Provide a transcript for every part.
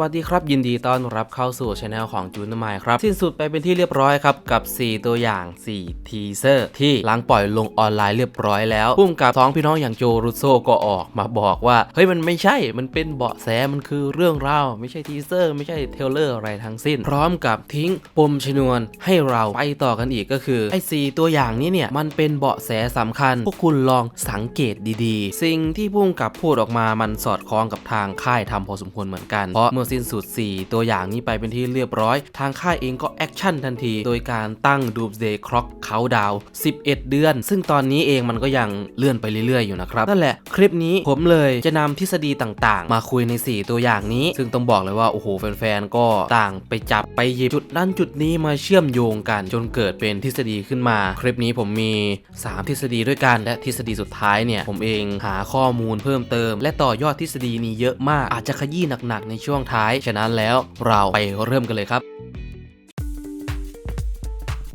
วัสดีครับ ยินดีต้อนรับเข้าสู่ช anel ของจูนไมค์ครับ สิ้นสุดไปเป็นที่เรียบร้อยครับกับ 4 ตัวอย่าง 4 ทีเซอร์ ที่หลังปล่อยลงออนไลน์เรียบร้อยแล้วพุ่มกับท้องพี่น้องอย่างโจรุโซก็ออกมาบอกว่า เฮ้ยมันไม่ใช่มันเป็นเบาะแสมันคือเรื่องราวไม่ใช่ทีเซอร์ ไม่ใช่เทเลอร์อะไรทั้งสิ้น พร้อมกับทิ้งปมชนวนให้เราไปต่อกันอีกก็คือไอ้สตัวอย่างนี้เนี่ยมันเป็นเบาะแสสำคัญ พวกคุณลองสังเกตดีๆ สิ่งที่พุ่มกับพูดออกมามันสอดคล้องกับทางค่ายทำพอสมควรเหมือนกันเพราะเมื่อสิ้นสุด 4 ตัวอย่างนี้ไปเป็นที่เรียบร้อย ทางค่ายเองก็แอคชั่นทันที โดยการตั้ง Doomsday Clock Countdown 11 เดือน ซึ่งตอนนี้เองมันก็ยังเลื่อนไปเรื่อยๆอยู่นะครับนั่นแหละคลิปนี้ผมเลยจะนำทฤษฎีต่างๆ มาคุยใน 4 ตัวอย่างนี้ ซึ่งต้องบอกเลยว่าโอ้โหแฟนๆก็ต่างไปจับไปหยิบจุดนั้นจุดนี้มาเชื่อมโยงกัน จนเกิดเป็นทฤษฎีขึ้นมา คลิปนี้ผมมี 3 ทฤษฎีด้วยกันและทฤษฎีสุดท้ายเนี่ยผมเองหาข้อมูลเพิ่มเติม และต่อยอดทฤษฎีนี้เยอะมากอาจจะขยี้หนักๆในช่วงท้าย ฉะนั้นแล้วเราไปเริ่มกันเลยครับ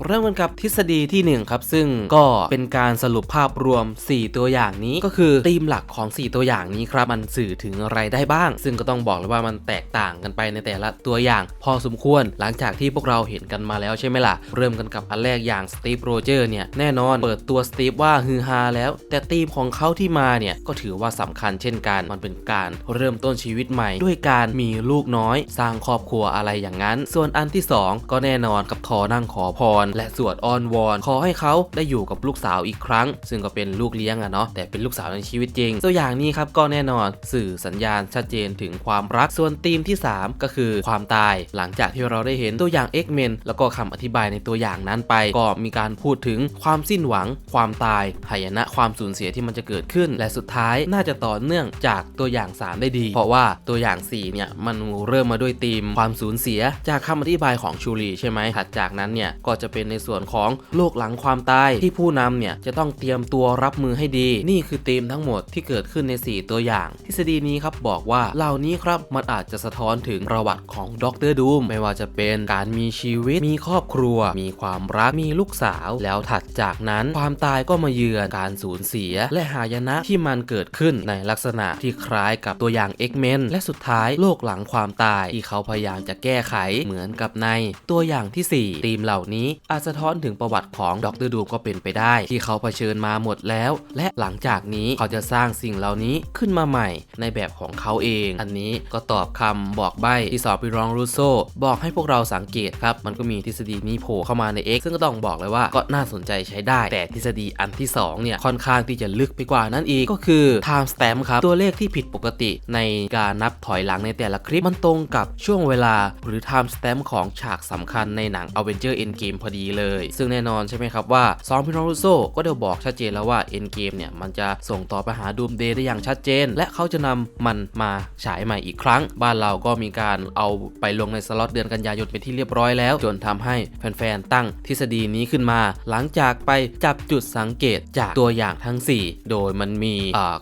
เริ่มกันกับทฤษฎีที่ 1 ครับ ซึ่งก็เป็นการสรุปภาพรวม 4 ตัวอย่างนี้ก็คือธีมหลักของ 4 ตัวอย่างนี้ครับ มันสื่อถึงอะไรได้บ้าง ซึ่งก็ต้องบอกเลยว่ามันแตกต่างกันไปในแต่ละตัวอย่าง พอสมควรหลังจากที่พวกเราเห็นกันมาแล้วใช่ไหมล่ะ เริ่มกันกับอันแรกอย่างสตีฟโรเจอร์เนี่ยแน่นอนเปิดตัวสตีฟว่าฮือฮาแล้ว แต่ธีมของเขาที่มาเนี่ยก็ถือว่าสำคัญเช่นกันมันเป็นการเริ่มต้นชีวิตใหม่ ด้วยการมีลูกน้อย สร้างครอบครัวอะไรอย่างนั้น ส่วนอันที่ 2 ก็แน่นอนกับทอนั่งขอพรและสวดอ้อนวอนขอให้เขาได้อยู่กับลูกสาวอีกครั้ง ซึ่งก็เป็นลูกเลี้ยงอะเนาะแต่เป็นลูกสาวในชีวิตจริง ตัวอย่างนี้ครับก็แน่นอนสื่อสัญญาณชัดเจนถึงความรักส่วนธีมที่ 3 ก็คือความตาย หลังจากที่เราได้เห็นตัวอย่าง X-Men แล้วก็คำอธิบายในตัวอย่างนั้นไป ก็มีการพูดถึงความสิ้นหวัง ความตายหายนะความสูญเสียที่มันจะเกิดขึ้น และสุดท้ายน่าจะต่อเนื่องจากตัวอย่าง 3 ได้ดี เพราะว่าตัวอย่าง 4 เนี่ย มันเริ่มมาด้วยธีมความสูญเสียจากคำอธิบายของชูรีใช่ไหมถัดจากนั้นเนี่ยก็จะเป็นในส่วนของโลกหลังความตายที่ผู้นำเนี่ยจะต้องเตรียมตัวรับมือให้ดี นี่คือธีมทั้งหมดที่เกิดขึ้นใน 4 ตัวอย่าง ทฤษฎีนี้ครับบอกว่าเหล่านี้ครับมันอาจจะสะท้อนถึงประวัติของด็อกเตอร์ดูมไม่ว่าจะเป็นการมีชีวิตมีครอบครัว มีความรักมีลูกสาว แล้วถัดจากนั้นความตายก็มาเยือนการสูญเสีย และหายนะที่มันเกิดขึ้นในลักษณะที่คล้ายกับตัวอย่าง X-Men และสุดท้ายโลกหลังความตายที่เขาพยายามจะแก้ไขเหมือนกับในตัวอย่างที่ 4 ธีมเหล่านี้อาจสะท้อนถึงประวัติของด็อกเตอร์ดูมก็เป็นไปได้ ที่เขาเผชิญมาหมดแล้ว และหลังจากนี้เขาจะสร้างสิ่งเหล่านี้ขึ้นมาใหม่ในแบบของเขาเอง อันนี้ก็ตอบคำบอกใบ้ที่สอบพี่รองรูโซบอกให้พวกเราสังเกตครับ มันก็มีทฤษฎีนี้โผล่เข้ามาใน X ซึ่งก็ต้องบอกเลยว่าก็น่าสนใจใช้ได้ แต่ทฤษฎีอันที่ 2 เนี่ย ค่อนข้างที่จะลึกไปกว่านั้นอีกก็คือ time stamp ครับ ตัวเลขที่ผิดปกติในการนับถอยหลังในแต่ละคลิปมันตรงกับช่วงเวลา หรือ time stamp ของฉากสำคัญในหนัง Avenger Endgame พอดีเลย ซึ่งแน่นอนใช่ไหมครับว่าซองพี่น้องรูโซก็ได้บอกชัดเจนแล้วว่า Endgame เนี่ยมันจะส่งต่อไปหา Doomsday ได้อย่างชัดเจน และเขาจะนำมันมาฉายใหม่อีกครั้ง บ้านเราก็มีการเอาไปลงในสล็อตเดือนกันยายนเป็นที่เรียบร้อยแล้ว จนทำให้แฟนๆตั้งทฤษฎีนี้ขึ้นมา หลังจากไปจับจุดสังเกตจากตัวอย่างทั้ง 4 โดยมันมี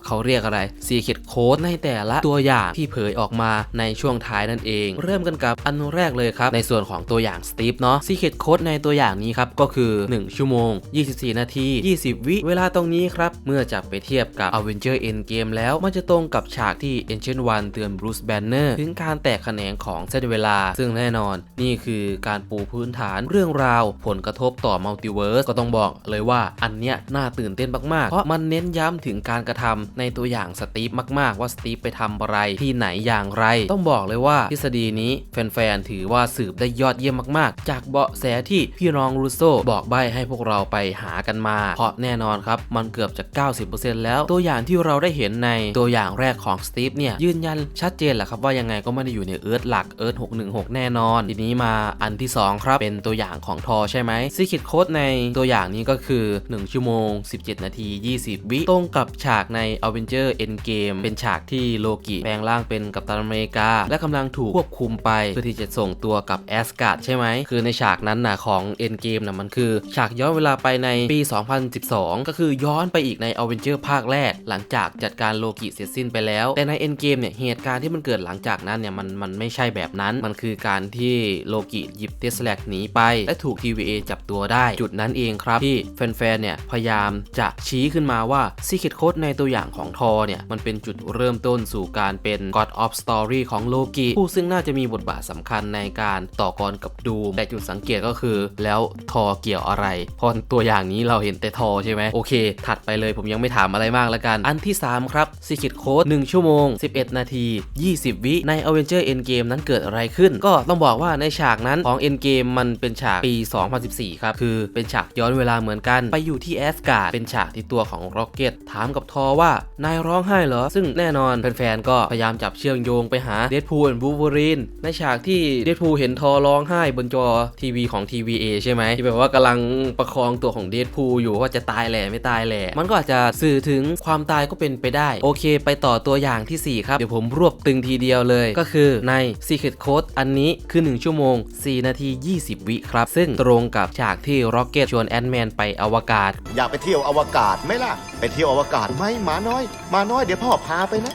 เขาเรียกอะไร Secret Code ในแต่ละตัวอย่างที่เผยออกมาในช่วงท้ายนั่นเอง เริ่มกันกับอันแรกเลยครับในส่วนของตัวอย่างสตีฟเนาะ Secret Code ในตัวอย่างนี้ครับก็คือ 1 ชั่วโมง 24 นาที 20 วิ เวลาตรงนี้ครับ เมื่อจับไปเทียบกับ Avenger Endgame แล้วมันจะตรงกับฉากที่ Ancient One เตือน Bruce Banner ถึงการแตกแขนงของเส้นเวลา ซึ่งแน่นอน นี่คือการปูพื้นฐานเรื่องราว ผลกระทบต่อมัลติเวิร์สก็ต้องบอกเลยว่าอันเนี้ยน่าตื่นเต้นมากๆ เพราะมันเน้นย้ำถึงการกระทำในตัวอย่างสตีฟมากๆ ว่าสตีฟไปทำอะไรที่ไหนอย่างไร ต้องบอกเลยว่าทฤษฎีนี้แฟนๆถือว่าสืบได้ยอดเยี่ยมมากๆ จากเบาะแสที่พี่รองรูโซบอกใบให้พวกเราไปหากันมา เพราะแน่นอนครับ มันเกือบจะ 90%แล้ว ตัวอย่างที่เราได้เห็นในตัวอย่างแรกของสตีฟเนี่ย ยืนยันชัดเจนแหละครับว่ายังไงก็ไม่ได้อยู่ในเอิร์ธหลักเอิร์ธ616 แน่นอน ทีนี้มาอันที่ 2 ครับ เป็นตัวอย่างของทอใช่ไหมซีคิดโค้ดในตัวอย่างนี้ก็คือ 1 ชั่วโมง 17 นาที 20 วิตรงกับฉากใน Avenger Endgame เป็นฉากที่โลกิแปลงร่างเป็นกัปตันอเมริกา และกำลังถูกควบคุมไปเพื่อที่จะส่งตัวกับแอสการ์ดใช่ไหมคือในฉากนั้นนะของ Endgame นะมันคือฉากย้อนเวลาไปในปี 2012 ก็คือย้อนไปอีกใน Avenger ภาคแรก หลังจากจัดการโลกิเสร็จสิ้นไปแล้ว แต่ใน Endgame เนี่ยเหตุการณ์ที่มันเกิดหลังจากนั้นเนี่ยมันมันไม่ใช่แบบนั้น มันคือการที่โลกิหยิบเทสแลกหนีไป และถูก TVA จับตัวได้ จุดนั้นเองครับที่แฟนๆเนี่ยพยายามจะชี้ขึ้นมาว่า Secret Code ในตัวอย่างของทอเนี่ยมันเป็นจุดเริ่มต้นสู่การเป็น God of Story ของโลกิผู้ซึ่งน่าจะมีบทบาทสำคัญในการต่อกรกับดูมแต่จุดสังเกตก็คือแล้วทอเกี่ยวอะไรพราะตัวอย่างนี้เราเห็นแต่ทอใช่ไหมโอเค ถัดไปเลยผมยังไม่ถามอะไรมากแล้วกัน อันที่ 3 ครับ Secret Code 1 ชั่วโมง 11 นาที 20 วิใน Avenger Endgame นั้นเกิดอะไรขึ้น ก็ต้องบอกว่าในฉากนั้นของ Endgame มันเป็นฉากปี 2014 ครับ คือเป็นฉากย้อนเวลาเหมือนกัน ไปอยู่ที่แอสการ์ดเป็นฉากที่ตัวของ Rocket ถามกับทอว่านายร้องไห้เหรอ ซึ่งแน่นอนแฟนๆก็พยายามจับเชื่อมโยงไปหา Deadpool and Wolverine ในฉากที่ Deadpool เห็นทอร้องไห้บนจอทีวีของ TVA ใช่ไหมที่แบบว่ากำลังประคองตัวของ Deadpool อยู่ว่าจะตายแหล่ไม่ตายแหล่มันก็อาจจะสื่อถึงความตายก็เป็นไปได้ โอเค ไปต่อตัวอย่างทีสี่ 4 ครับ เดี๋ยวผมรวบตึงทีเดียวเลย ก็คือใน Secret Code อันนี้คือ 1 ชั่วโมง 4 นาที 20 วิครับ ซึ่งตรงกับฉากที่ Rocket ชวนแอนด์แมนไปอวกาศ อยากไปเที่ยวอวกาศไหมล่ะ ไปเที่ยวอวกาศไหมหมาน้อยหมาน้อยเดี๋ยวพ่อพาไปนะ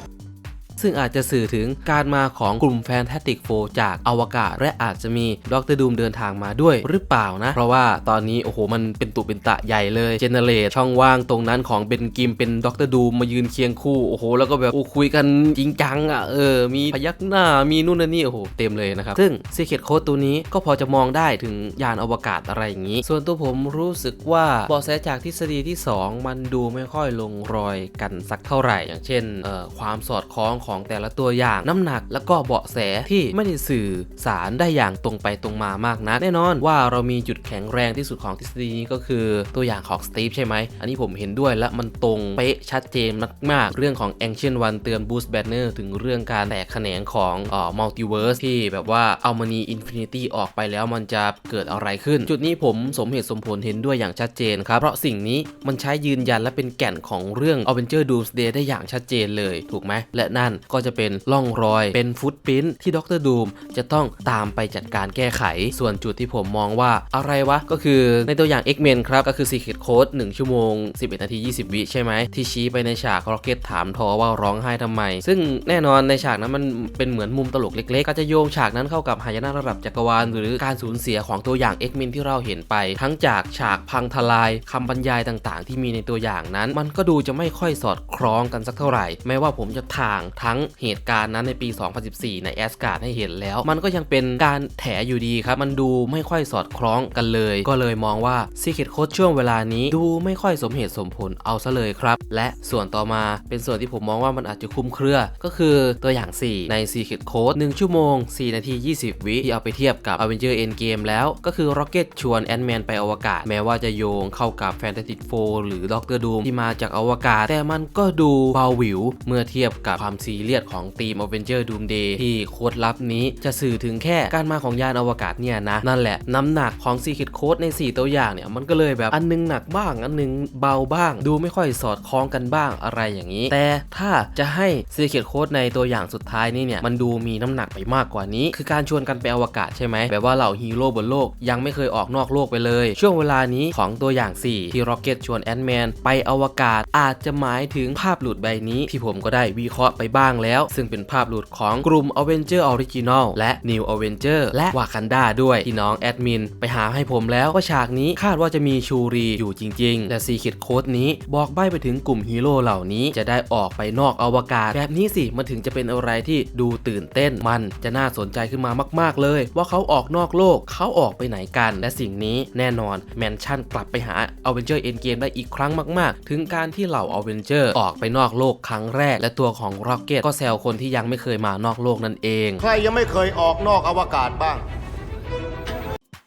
ซึ่งอาจจะสื่อถึงการมาของกลุ่มแฟนตาติกโฟจากอวกาศ และอาจจะมีด็อกเตอร์ดูมเดินทางมาด้วยหรือเปล่านะ เพราะว่าตอนนี้โอ้โหมันเป็นตุเป็นตะใหญ่เลยเจเนเรตช่องว่างตรงนั้นของเบนกิมเป็นด็อกเตอร์ดูมมายืนเคียงคู่โอ้โหแล้วก็แบบโอ้คุยกันจริงจังอะเออมีพยักหน้ามีนู่นนี่โอ้โหเต็มเลยนะครับซึ่งซีเค t โค้ดตัวนี้ก็พอจะมองได้ถึงยานอวกาศอะไรอย่างนี้ ส่วนตัวผมรู้สึกว่าบาะแสจากทฤษฎีที่ 2 มันดูไม่ค่อยลงรอยกันสักเท่าไหร่ อย่างเช่นเออความสอดคล้องของของแต่ละตัวอย่างน้ำหนัก แล้วก็เบาะแสที่ไม่ได้สื่อสารได้อย่างตรงไปตรงมามากนักแน่นอนว่าเรามีจุดแข็งแรงที่สุดของทฤษฎีนี้ก็คือตัวอย่างของสตีฟใช่ไหม อันนี้ผมเห็นด้วยและมันตรงเป๊ะชัดเจนมากๆ เรื่องของ Ancient One เตือน Boost Banner ถึงเรื่องการแตกแขนงของเอ่อ Multiverse ที่แบบว่าเอามานี Infinity ออกไปแล้วมันจะเกิดอะไรขึ้น จุดนี้ผมสมเหตุสมผลเห็นด้วยอย่างชัดเจนครับ เพราะสิ่งนี้มันใช้ยืนยันและเป็นแก่นของเรื่อง Avenger Doomsday ได้อย่างชัดเจนเลยถูกไหมและนั่นก็จะเป็นร่องรอยเป็นฟุตพิ้นที่ดรดูมจะต้องตามไปจัดการแก้ไข ส่วนจุดที่ผมมองว่าอะไรวะ ก็คือในตัวอย่าง X-Men ครับ ก็คือ Secret Code 1 ชั่วโมง 11 นาที 20 วิใช่ไหม ที่ชี้ไปในฉาก Rocket ถามทอว่าร้องไห้ทำไม ซึ่งแน่นอนในฉากนั้นมันเป็นเหมือนมุมตลกเล็ก ๆ ก็จะโยงฉากนั้นเข้ากับหายนะระดับจักรวาล หรือการสูญเสียของตัวอย่าง X-Men ที่เราเห็นไป ทั้งจากฉากพังทลายคำบรรยายต่างๆ ที่มีในตัวอย่างนั้น มันก็ดูจะไม่ค่อยสอดคล้องกันสักเท่าไหร่แม้ว่าผมจะทางทั้งเหตุการณ์นั้นในปี 2014 ในแอสการ์ดให้เห็นแล้ว มันก็ยังเป็นการแถอยู่ดีครับ มันดูไม่ค่อยสอดคล้องกันเลย ก็เลยมองว่า Secret Code ช่วงเวลานี้ดูไม่ค่อยสมเหตุสมผลเอาซะเลยครับ และส่วนต่อมาเป็นส่วนที่ผมมองว่ามันอาจจะคลุมเครือ ก็คือตัวอย่าง 4 ใน Secret Code 1ชั่วโมง 4 นาที 20 วิที่เอาไปเทียบกับ Avenger Endgame แล้วก็คือ Rocket ชวนแอนด์แมนไปอวกาศ แม้ว่าจะโยงเข้ากับ Fantastic Four หรือ Doctor Doom ที่มาจากอวกาศ แต่มันก็ดูเบาหวิวเมื่อเทียบกับความซีเรียสของทีม Avenger Doomsday ที่โค้ดลับนี้จะสื่อถึงแค่การมาของยานอวกาศเนี่ยนะ นั่นแหละน้ำหนักของ Secret Code ใน 4 ตัวอย่างเนี่ย มันก็เลยแบบอันนึงหนักบ้าง อันนึงเบาบ้าง ดูไม่ค่อยสอดคล้องกันบ้างอะไรอย่างนี้ แต่ถ้าจะให้ Secret Code ในตัวอย่างสุดท้ายนี่เนี่ยมันดูมีน้ำหนักไปมากกว่านี้ คือการชวนกันไปอวกาศใช่ไหมแบบว่าเหล่าฮีโร่บนโลกยังไม่เคยออกนอกโลกไปเลย ช่วงเวลานี้ของตัวอย่าง 4 ที่ Rocket ชวนแอนด์แมนไปอวกาศอาจจะหมายถึงภาพหลุดใบนี้ที่ผมก็ได้วิเคราะห์ไปบ้างแล้ว ซึ่งเป็นภาพหลุดของกลุ่ม Avenger Original และ New Avenger และวากันดาด้วยที่น้องแอดมินไปหาให้ผมแล้วว่าฉากนี้คาดว่าจะมีชูรีอยู่จริง ๆ และซีคิดโค้ดนี้บอกใบ้ไปถึงกลุ่มฮีโร่เหล่านี้จะได้ออกไปนอกอวกาศ แบบนี้สิมันถึงจะเป็นอะไรที่ดูตื่นเต้นมันจะน่าสนใจขึ้นมามาก ๆ เลย ว่าเขาออกนอกโลกเขาออกไปไหนกัน และสิ่งนี้แน่นอนแมนชั่นกลับไปหา Avenger Endgame ได้อีกครั้งมาก ๆ ถึงการที่เหล่า Avenger ออกไปนอกโลกครั้งแรก และตัวของ Rocket ก็ก็แซวคนที่ยังไม่เคยมานอกโลกนั่นเอง ใครยังไม่เคยออกนอกอวกาศบ้าง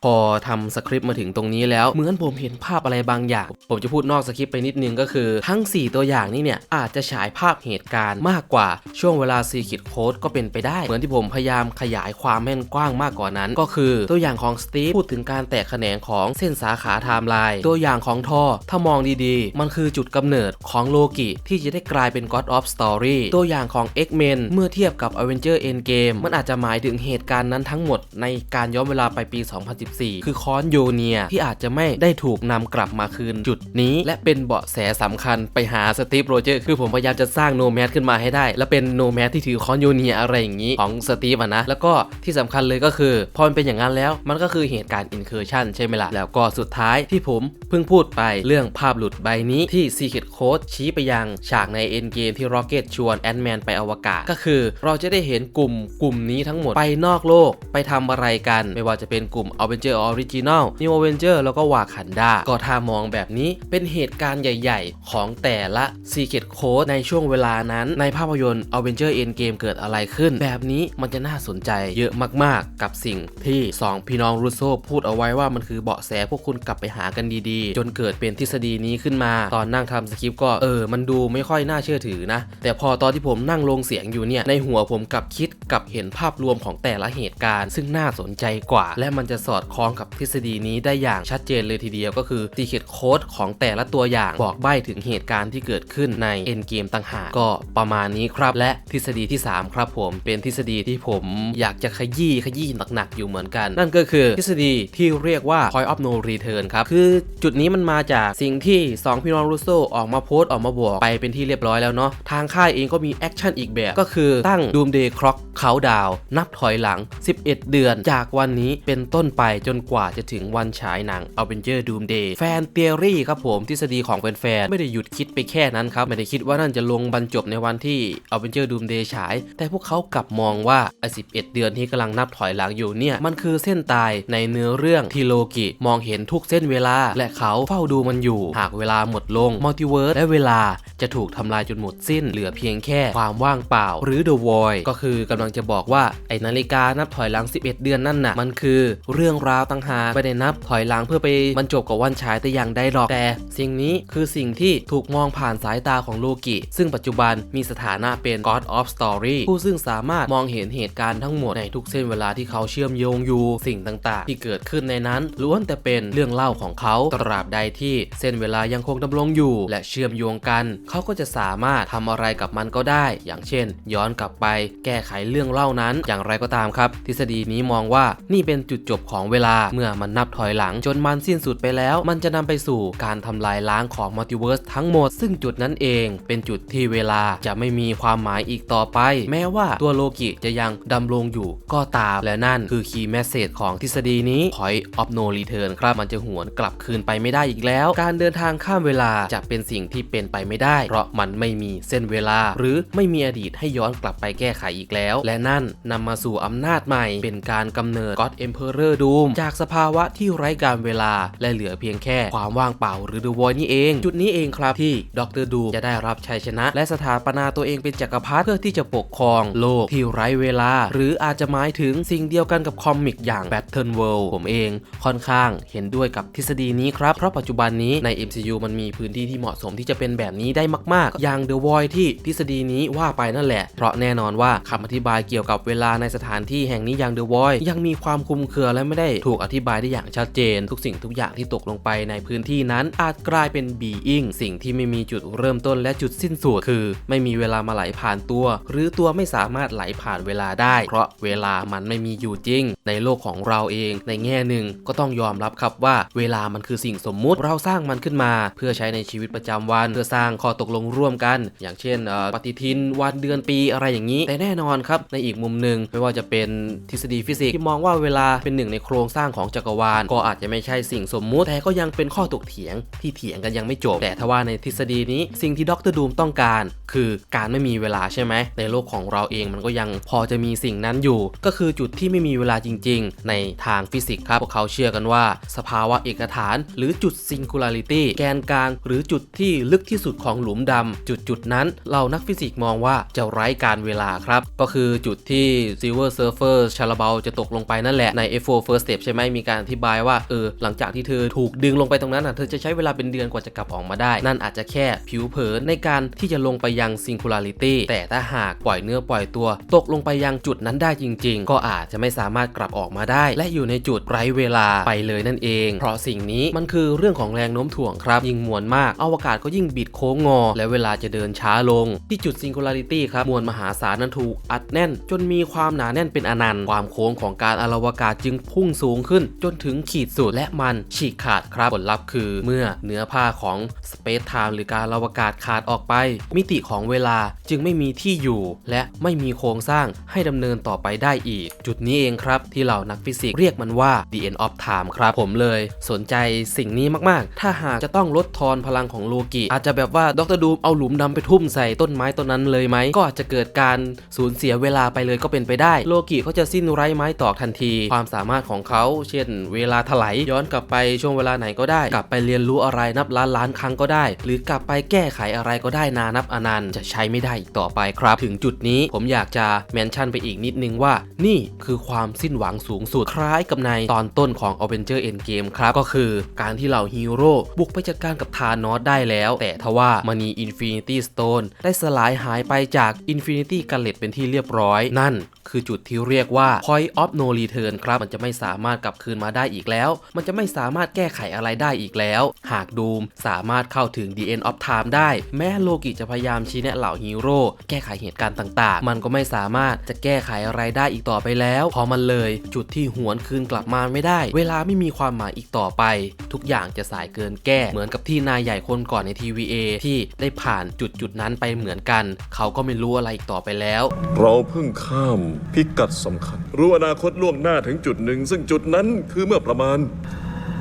พอทำสคริปต์มาถึงตรงนี้แล้วเหมือนผมเห็นภาพอะไรบางอย่าง ผมจะพูดนอกสคริปต์ไปนิดนึงก็คือทั้ง 4 ตัวอย่างนี้เนี่ยอาจจะฉายภาพเหตุการณ์มากกว่าช่วงเวลาซีคิดโค้ดก็เป็นไปได้ เหมือนที่ผมพยายามขยายความแม่นกว้างมากกว่านั้น ก็คือตัวอย่างของสตีฟพูดถึงการแตกแขนงของเส้นสาขาไทม์ไลน์ตัวอย่างของทอถ้ามองดีๆ มันคือจุดกำเนิดของโลกิที่จะได้กลายเป็น God of Story ตัวอย่างของ X-Men เมื่อเทียบกับ Avenger Endgame มันอาจจะหมายถึงเหตุการณ์นั้นทั้งหมดในการย้อนเวลาไปปี2014 คือค้อนโยเนียที่อาจจะไม่ได้ถูกนำกลับมาคืนจุดนี้ และเป็นเบาะแสสำคัญไปหาสตีฟโรเจอร์คือผมพยายามจะสร้างโนแมสขึ้นมาให้ได้ และเป็นโนแมสที่ถือค้อนโยเนียอะไรอย่างนี้ของสตีฟอะนะ แล้วก็ที่สำคัญเลยก็คือ พอมันเป็นอย่างนั้นแล้ว มันก็คือเหตุการณ์อินเคอร์ชันใช่ไหมล่ะ แล้วก็สุดท้ายที่ผมเพิ่งพูดไปเรื่องภาพหลุดใบนี้ที่ Secret Code ชี้ไปยังฉากใน End Game ที่ Rocket ชวนแอน m a n ไปอวกาศ ก็คือเราจะได้เห็นกลุ่มกลุ่มนี้ทั้งหมดไปนอกโลกไปทำอะไรกัน ไม่ว่าจะเป็นกลุ่มอเว Avenger Original New Avenger แล้วก็วาคันดาก็ถ้ามองแบบนี้เป็นเหตุการณ์ใหญ่ ๆ ของแต่ละ Secret Code ในช่วงเวลานั้นในภาพยนตร์ Avenger Endgame เกิดอะไรขึ้น แบบนี้มันจะน่าสนใจเยอะมากๆ กับสิ่งที่ 2 พี่น้องรูโซพูดเอาไว้ว่ามันคือเบาะแสพวกคุณกลับไปหากันดีๆ จนเกิดเป็นทฤษฎีนี้ขึ้นมา ตอนนั่งทำสคริปต์ก็เออมันดูไม่ค่อยน่าเชื่อถือนะ แต่พอตอนที่ผมนั่งลงเสียงอยู่เนี่ยในหัวผมกลับคิดกับเห็นภาพรวมของแต่ละเหตุการณ์ ซึ่งน่าสนใจกว่า และมันจะสอดคล้องกับทฤษฎีนี้ได้อย่างชัดเจนเลยทีเดียวก็คือ Secret Code ของแต่ละตัวอย่างบอกใบ้ถึงเหตุการณ์ที่เกิดขึ้นใน Endgame ต่างหากก็ประมาณนี้ครับ และทฤษฎีที่ 3 ครับผมเป็นทฤษฎีที่ผมอยากจะขยี้ขยี้หนักๆอยู่เหมือนกัน นั่นก็คือทฤษฎีที่เรียกว่า Point of No Return ครับ คือจุดนี้มันมาจากสิ่งที่ 2 พี่น้องรูโซออกมาโพสต์ออกมาบอกไปเป็นที่เรียบร้อยแล้วเนาะทางค่ายเองก็มีแอคชั่นอีกแบบก็คือตั้ง Doomsday Clock Countdown นับถอยหลัง 11 เดือน จากวันนี้เป็นต้นไปจนกว่าจะถึงวันฉายหนัง Avenger Doomsday แฟนเทอรี่ครับผมทฤษฎีของแฟนๆ ไม่ได้หยุดคิดไปแค่นั้นครับ ไม่ได้คิดว่านั่นจะลงบรรจบในวันที่ Avenger Doomsday ฉาย แต่พวกเขากลับมองว่าไอ้11 เดือนที่กำลังนับถอยหลังอยู่เนี่ย มันคือเส้นตายในเนื้อเรื่องที่โลกิมองเห็นทุกเส้นเวลา และเขาเฝ้าดูมันอยู่ หากเวลาหมดลงมัลติเวิร์สและเวลาจะถูกทำลายจนหมดสิ้น เหลือเพียงแค่ความว่างเปล่า หรือ The Void ก็คือกำลังจะบอกว่าไอ้นาฬิกานับถอยหลัง 11 เดือนนั่นน่ะมันคือเรื่องราวต่างหากไม่ได้นับถอยหลังเพื่อไปบรรจบกับวันฉายแต่อย่างใดหรอกแต่ สิ่งนี้คือสิ่งที่ถูกมองผ่านสายตาของโลกิ ซึ่งปัจจุบันมีสถานะเป็น God of Story ผู้ซึ่งสามารถมองเห็นเหตุการณ์ทั้งหมดในทุกเส้นเวลาที่เขาเชื่อมโยงอยู่สิ่งต่าง ๆ ที่เกิดขึ้นในนั้นล้วนแต่เป็นเรื่องเล่าของเขาตราบใดที่เส้นเวลายังคงดำรงอยู่ และเชื่อมโยงกัน เขาก็จะสามารถทำอะไรกับมันก็ได้ อย่างเช่น ย้อนกลับไปแก้ไขเรื่องเล่านั้น อย่างไรก็ตามครับ ทฤษฎีนี้มองว่านี่เป็นจุดจบของเวลาเมื่อมันนับถอยหลังจนมันสิ้นสุดไปแล้ว มันจะนำไปสู่การทำลายล้างของมัลติเวิร์สทั้งหมด ซึ่งจุดนั้นเองเป็นจุดที่เวลาจะไม่มีความหมายอีกต่อไป แม้ว่าตัวโลกิจะยังดำรงอยู่ก็ตามและนั่นคือคีย์แมสเซจของทฤษฎีนี้ Point of No Return ครับมันจะหวนกลับคืนไปไม่ได้อีกแล้ว การเดินทางข้ามเวลาจะเป็นสิ่งที่เป็นไปไม่ได้ เพราะมันไม่มีเส้นเวลา หรือไม่มีอดีตให้ย้อนกลับไปแก้ไขอีกแล้ว และนั่นนำมาสู่อำนาจใหม่เป็นการกำเนิด God Emperor Doom จากสภาวะที่ไร้การเวลาและเหลือเพียงแค่ความว่างเปล่าหรือ The Void นี่เอง จุดนี้เองครับที่ดรดูจะได้รับชัยชนะ และสถาปนาตัวเองเป็นจักรพรรดิเพื่อที่จะปกครองโลกที่ไร้เวลา หรืออาจจะหมายถึงสิ่งเดียวกันกับคอมิกอย่าง Battle World ผมเองค่อนข้างเห็นด้วยกับทฤษฎีนี้ครับ เพราะปัจจุบันนี้ใน MCU มันมีพื้นที่ที่เหมาะสมที่จะเป็นแบบนี้ได้มาก ๆ อย่าง The Void ที่ทฤษฎีนี้ว่าไปนั่นแหละ เพราะแน่นอนว่าคำอธิบายเกี่ยวกับเวลาในสถานที่แห่งนี้อย่าง The Void ยังมีความคุมเครือและไม่ได้ถูกอธิบายได้อย่างชัดเจน ทุกสิ่งทุกอย่างที่ตกลงไปในพื้นที่นั้นอาจกลายเป็น being สิ่งที่ไม่มีจุดเริ่มต้นและจุดสิ้นสุดคือ ไม่มีเวลามาไหลผ่านตัว หรือตัวไม่สามารถไหลผ่านเวลาได้ เพราะเวลามันไม่มีอยู่จริง ในโลกของเราเอง ในแง่หนึ่งก็ต้องยอมรับครับว่า เวลามันคือสิ่งสมมุติเราสร้างมันขึ้นมา เพื่อใช้ในชีวิตประจำวันเพื่อสร้างข้อตกลงร่วมกัน อย่างเช่นปฏิทินวันเดือนปีอะไรอย่างนี้ แต่แน่นอนครับในอีกมุมหนึ่งไม่ว่าจะเป็นทฤษฎีฟิสิกส์ที่มองว่าเวลาเป็นหนึ่งในโครงสร้างของจักรวาล ก็อาจจะไม่ใช่สิ่งสมมุติแต่ก็ยังเป็นข้อถกเถียงที่เถียงกันยังไม่จบ แต่ถ้าว่าในทฤษฎีนี้สิ่งที่ดรดูมต้องการ คือการไม่มีเวลาใช่ไหม ในโลกของเราเองมันก็ยังพอจะมีสิ่งนั้นอยู่ ก็คือจุดที่ไม่มีเวลาจริง ๆ ในทางฟิสิกส์ครับพวกเขาเชื่อกันว่า สภาวะเอกฐาน หรือจุด singularity แกนกลาง หรือจุดที่ลึกที่สุดของหลุมดำจุดจุดๆนั้นเรานักฟิสิกส์มองว่าจะไร้การเวลาครับ ก็คือจุดที่ Silver Surfer ชาลาเบาจะตกลงไปนั่นแหละใน F4 First Step ใช่ไหมมีการอธิบายว่าเออหลังจากที่เธอถูกดึงลงไปตรงนั้นอะเธอจะใช้เวลาเป็นเดือนกว่าจะกลับออกมาได้ นั่นอาจจะแค่ผิวเผินในการที่จะลงไปยัง Singularity แต่ถ้าหากปล่อยเนื้อปล่อยตัว ตกลงไปยังจุดนั้นได้จริง ๆ ก็อาจจะไม่สามารถกลับออกมาได้ และอยู่ในจุดไร้เวลาไปเลยนั่นเอง เพราะสิ่งนี้มันคือเรื่องของแรงโน้มถ่วงครับ ยิ่งมวลมาก อวกาศก็ยิ่งบิดโค้งงอ และเวลาจะเดินช้าลง ที่จุด Singularity ครับมวลมหาศาลนั้นถูกอัดแน่น จนมีความหนาแน่นเป็นอนันต์ความโค้งของการอาวกาศจึงพุ่งสูงขึ้นจนถึงขีดสุดและมันฉีกขาดครับผลลัพธ์คือ เมื่อเนื้อผ้าของสเปซไทม์หรือการอวกาศขาดออกไป มิติของเวลาจึงไม่มีที่อยู่ และไม่มีโครงสร้างให้ดำเนินต่อไปได้อีก จุดนี้เองครับ ที่เหล่านักฟิสิกส์เรียกมันว่า the end of time ครับผมเลย สนใจสิ่งนี้มากๆ ถ้าหากจะต้องลดทอนพลังของโลกิ อาจจะแบบว่าดรดูมเอาหลุมดำไปทุ่มใส่ต้นไม้ต้นนั้นเลยไหม ก็อาจจะเกิดการสูญเสียเวลาไปเลยก็เป็นไปได้ โลกิเขาจะสิ้นไร้ไม้ตอกทันที ความสามารถของเขา เช่น เวลาถลายย้อนกลับไปช่วงเวลาไหนก็ได้ กลับไปเรียนรู้อะไรนับล้านล้านครั้งก็ได้ หรือกลับไปแก้ไขอะไรก็ได้นานับอนันต์จะใช้ไม่ได้อีกต่อไปครับ ถึงจุดนี้ผมอยากจะแมนชั่นไปอีกนิดนึงว่า นี่คือความสิ้นหวังสูงสุดคล้ายกับในตอนต้นของ a v e n g e r Endgame ครับก็คือการที่เหล่าฮีโร่บุกไปจัดการกับธานอสได้แล้ว แต่ทว่ามณี Infinity Stone ได้สลายหายไปจาก Infinity Gauntlet เป็นที่เรียบร้อย นั่นคือจุดที่เรียกว่า Point of No Return ครับ มันจะไม่สาามารถกลับคืนมาได้อีกแล้ว มันจะไม่สามารถแก้ไขอะไรได้อีกแล้ว หากดูมสามารถเข้าถึง The End of Time ได้ แม้โลกิจะพยายามชี้แนะเหล่าฮีโร่แก้ไขเหตุการณ์ต่างๆ มันก็ไม่สามารถจะแก้ไขอะไรได้อีกต่อไปแล้วพอมันเลยจุดที่หวนคืนกลับมาไม่ได้ เวลาไม่มีความหมายอีกต่อไป ทุกอย่างจะสายเกินแก้เหมือนกับที่นายใหญ่คนก่อนใน TVA ที่ได้ผ่านจุดจุดๆนั้นไปเหมือนกัน เขาก็ไม่รู้อะไรอีกต่อไปแล้ว เราเพิ่งข้ามพิกัดสำคัญ รู้อนาคตล่วงหน้าถึงจุดหนึ่ง ซึ่งจุดนั้นคือเมื่อประมาณ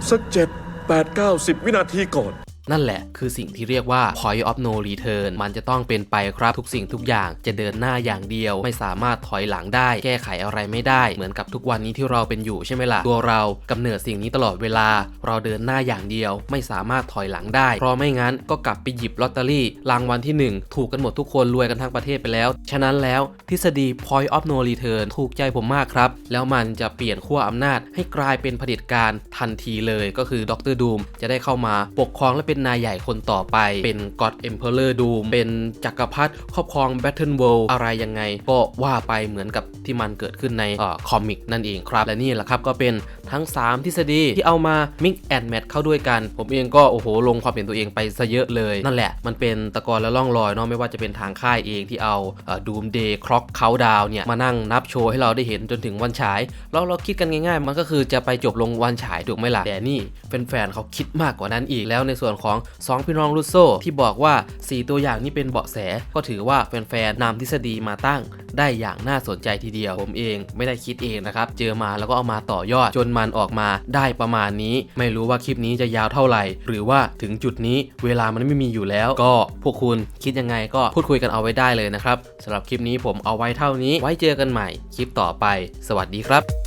สักเจ็ดแปดเก้าสิบวินาทีก่อน นั่นแหละคือสิ่งที่เรียกว่า point of no return มันจะต้องเป็นไปครับทุกสิ่งทุกอย่างจะเดินหน้าอย่างเดียว ไม่สามารถถอยหลังได้ แก้ไขอะไรไม่ได้ เหมือนกับทุกวันนี้ที่เราเป็นอยู่ใช่ไหมล่ะตัวเรากำเนิดสิ่งนี้ตลอดเวลา เราเดินหน้าอย่างเดียว ไม่สามารถถอยหลังได้ เพราะไม่งั้นก็กลับไปหยิบลอตเตอรี่รางวัลที่ 1 ถูกกันหมดทุกคนรวยกันทั้งประเทศไปแล้ว ฉะนั้นแล้วทฤษฎี point of no return ถูกใจผมมากครับ แล้วมันจะเปลี่ยนขั้วอำนาจให้กลายเป็นเผด็จการทันทีเลย ก็คือดรดูมจะได้เข้ามาปกครองและเป็นนายใหญ่คนต่อไป เป็น God Emperor Doom เป็นจักรพรรดิครอบครอง Battle World อะไรยังไง ก็ว่าไปเหมือนกับที่มันเกิดขึ้นในอคอมิกนั่นเองครับ และนี่แหละครับก็เป็นทั้ง 3 ทฤษฎีที่เอามา mix and match เข้าด้วยกัน ผมเองก็โอ้โหลงความเห็นตัวเองไปซะเยอะเลย นั่นแหละมันเป็นตะกอนและล่องรอยเนาะไม่ว่าจะเป็นทางค่ายเองที่เอาดูมเดย์คล็อกเขาดาวเนี่ยมานั่งนับโชว์ให้เราได้เห็นจนถึงวันฉายแล้วเราคิดกันง่ายๆ มันก็คือจะไปจบลงวันฉายถูกไหมล่ะแต่นี่แฟนๆเขาคิดมากกว่านั้นอีกแล้วในส่วนของสองพี่น้องรุโซที่บอกว่า 4 ตัวอย่างนี้เป็นเบาะแส ก็ถือว่าแฟนๆนำทฤษฎีมาตั้ง ได้อย่างน่าสนใจทีเดียวผมเองไม่ได้คิดเองนะครับ เจอมาแล้วก็เอามาต่อยอดจนมันออกมาได้ประมาณนี้ ไม่รู้ว่าคลิปนี้จะยาวเท่าไหร่ หรือว่าถึงจุดนี้เวลามันไม่มีอยู่แล้ว ก็พวกคุณคิดยังไงก็พูดคุยกันเอาไว้ได้เลยนะครับสำหรับคลิปนี้ผมเอาไว้เท่านี้ ไว้เจอกันใหม่คลิปต่อไป สวัสดีครับ